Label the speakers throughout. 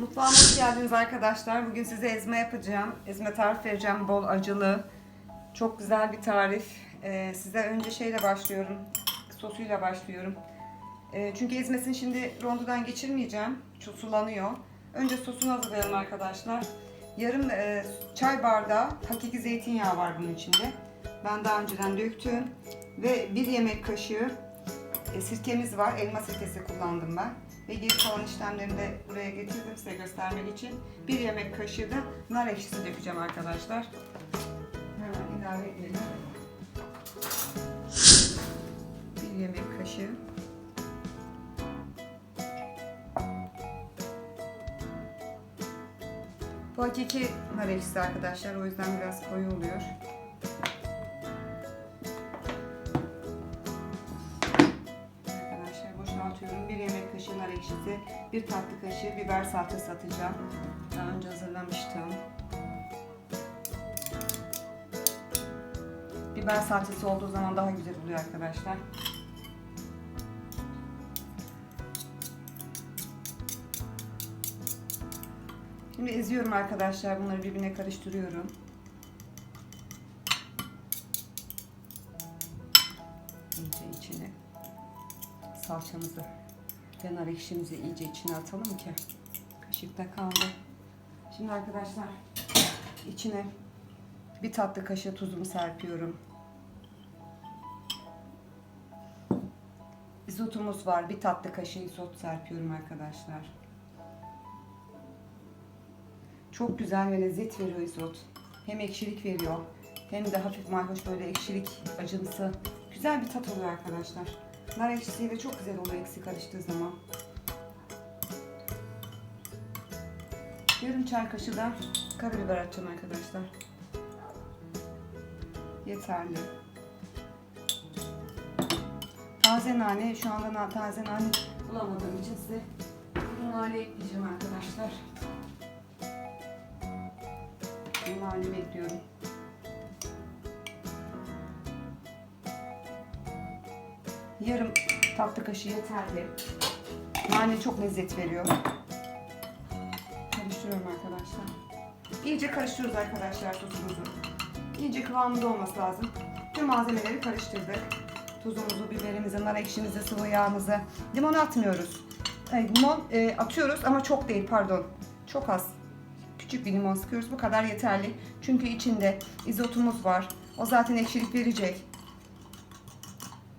Speaker 1: Mutfağıma hoş geldiniz arkadaşlar. Bugün size ezme yapacağım. Ezme tarif vereceğim. Bol acılı. Çok güzel bir tarif. Ee, size önce şeyle başlıyorum. Sosuyla başlıyorum. Ee, çünkü ezmesini şimdi rondodan geçirmeyeceğim. Çok sulanıyor. Önce sosunu hazırlayalım arkadaşlar. Yarım e, çay bardağı hakiki zeytinyağı var bunun içinde. Ben daha önceden döktüm. Ve bir yemek kaşığı e, sirkemiz var. Elma sirkesi kullandım ben. Ve geri kalan işlemlerini de buraya getirdim size göstermek için. Bir yemek kaşığı da nar ekşisi dökeceğim arkadaşlar. Hemen ilave edelim. Bir yemek kaşığı. Bu hakiki nar ekşisi arkadaşlar. O yüzden biraz koyu oluyor. Ekşisi, bir tatlı kaşığı biber salçası atacağım. Daha önce hazırlamıştım. Biber salçası olduğu zaman daha güzel oluyor arkadaşlar. Şimdi eziyorum arkadaşlar. Bunları birbirine karıştırıyorum. İyice içine salçamızı ve nar ekşimizi iyice içine atalım ki kaşıkta kaldı. Şimdi arkadaşlar içine bir tatlı kaşığı tuzumu serpiyorum. Izotumuz var. Bir tatlı kaşığı izot serpiyorum arkadaşlar. Çok güzel ve lezzet veriyor izot. Hem ekşilik veriyor hem de hafif mayhoş böyle ekşilik acımsı. Güzel bir tat oluyor arkadaşlar. Nar ekşisiyle çok güzel oluyor ekşi karıştığı zaman. Yarım çay kaşığı da karabiber atacağım arkadaşlar. Yeterli. Taze nane, şu anda taze nane bulamadığım için size nane ekleyeceğim arkadaşlar. Bu nane ekliyorum. Yarım tatlı kaşığı yeterli. Nane çok lezzet veriyor. Karıştırıyorum arkadaşlar. İyice karıştırıyoruz arkadaşlar sosumuzu. İyice kıvamında olması lazım. Tüm malzemeleri karıştırdık. Tuzumuzu, biberimizi, nar ekşimizi, sıvı yağımızı. Limon atmıyoruz. Ay, limon e, atıyoruz ama çok değil pardon. Çok az. Küçük bir limon sıkıyoruz. Bu kadar yeterli. Çünkü içinde izotumuz var. O zaten ekşilik verecek.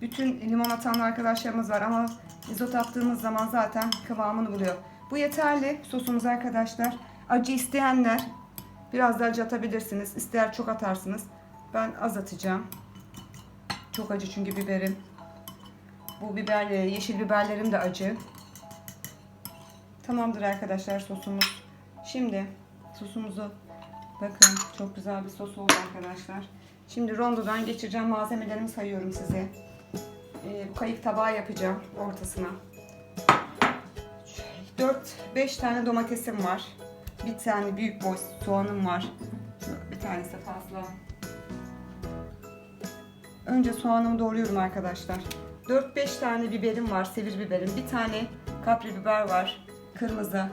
Speaker 1: Bütün limon atan arkadaşlarımız var ama izot attığımız zaman zaten kıvamını buluyor. Bu yeterli sosumuz arkadaşlar. Acı isteyenler biraz da acı atabilirsiniz. İster çok atarsınız. Ben az atacağım. Çok acı çünkü biberim. Bu biber, yeşil biberlerim de acı. Tamamdır arkadaşlar sosumuz. Şimdi sosumuzu bakın çok güzel bir sos oldu arkadaşlar. Şimdi rondodan geçireceğim malzemelerimi sayıyorum size. Kayık tabağı yapacağım ortasına. 4-5 tane domatesim var. Bir tane büyük boy soğanım var. Bir tanesi fazla. Önce soğanımı doğruyorum arkadaşlar. 4-5 tane biberim var, sevir biberim. Bir tane kapri biber var, kırmızı.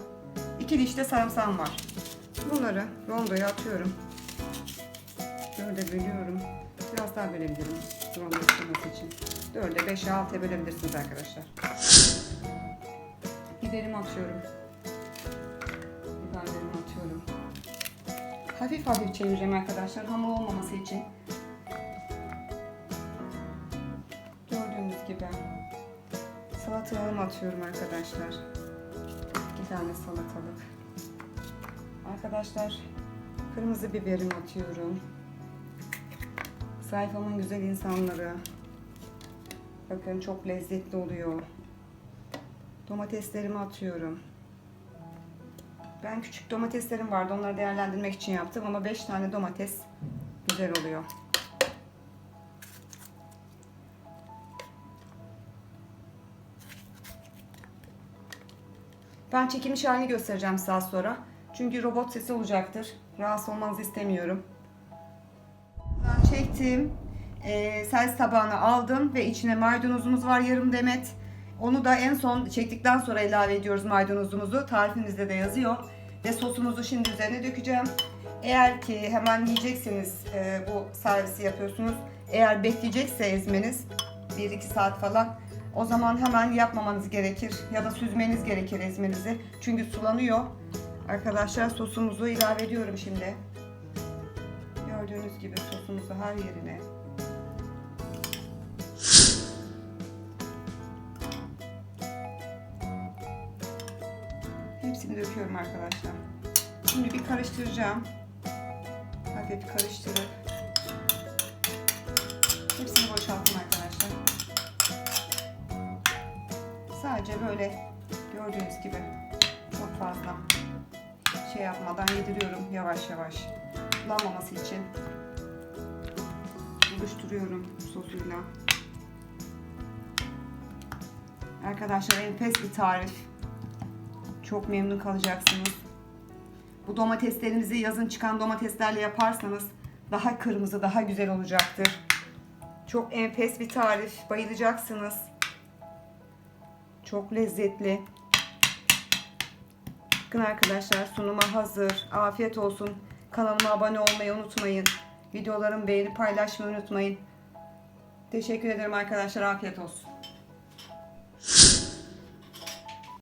Speaker 1: 2 diş de sarımsağım var. Bunları rondoya atıyorum. Şöyle bölüyorum. Biraz daha bölebilirim. Yapılması için. 4'e 5'e 6'ya bölebilirsiniz arkadaşlar. Biberimi atıyorum. Biberlerimi atıyorum. Hafif hafif çevireceğim arkadaşlar hamur olmaması için. Gördüğünüz gibi. Salatalığımı atıyorum arkadaşlar. Bir tane salatalık. Arkadaşlar kırmızı biberimi atıyorum. Sayfamın güzel insanları. Bakın çok lezzetli oluyor. Domateslerimi atıyorum. Ben küçük domateslerim vardı. Onları değerlendirmek için yaptım ama 5 tane domates güzel oluyor. Ben çekilmiş halini göstereceğim az sonra. Çünkü robot sesi olacaktır. Rahatsız olmanızı istemiyorum. Çektim. Ee, servis tabağına aldım ve içine maydanozumuz var yarım demet. Onu da en son çektikten sonra ilave ediyoruz maydanozumuzu. Tarifimizde de yazıyor. Ve sosumuzu şimdi üzerine dökeceğim. Eğer ki hemen yiyeceksiniz e, bu servisi yapıyorsunuz. Eğer bekleyecekse ezmeniz 1-2 saat falan o zaman hemen yapmamanız gerekir. Ya da süzmeniz gerekir ezmenizi. Çünkü sulanıyor. Arkadaşlar sosumuzu ilave ediyorum şimdi. Gördüğünüz gibi sosumuzu her yerine. Hepsini döküyorum arkadaşlar. Şimdi bir karıştıracağım. Hafif karıştırıp hepsini boşalttım arkadaşlar. Sadece böyle gördüğünüz gibi çok fazla şey yapmadan yediriyorum yavaş yavaş. Bulanmaması için buluşturuyorum sosuyla. Arkadaşlar enfes bir tarif. Çok memnun kalacaksınız. Bu domateslerinizi yazın çıkan domateslerle yaparsanız daha kırmızı, daha güzel olacaktır. Çok enfes bir tarif. Bayılacaksınız. Çok lezzetli. Bakın arkadaşlar sunuma hazır. Afiyet olsun. Kanalıma abone olmayı unutmayın. Videolarımı beğenip paylaşmayı unutmayın. Teşekkür ederim arkadaşlar. Afiyet olsun.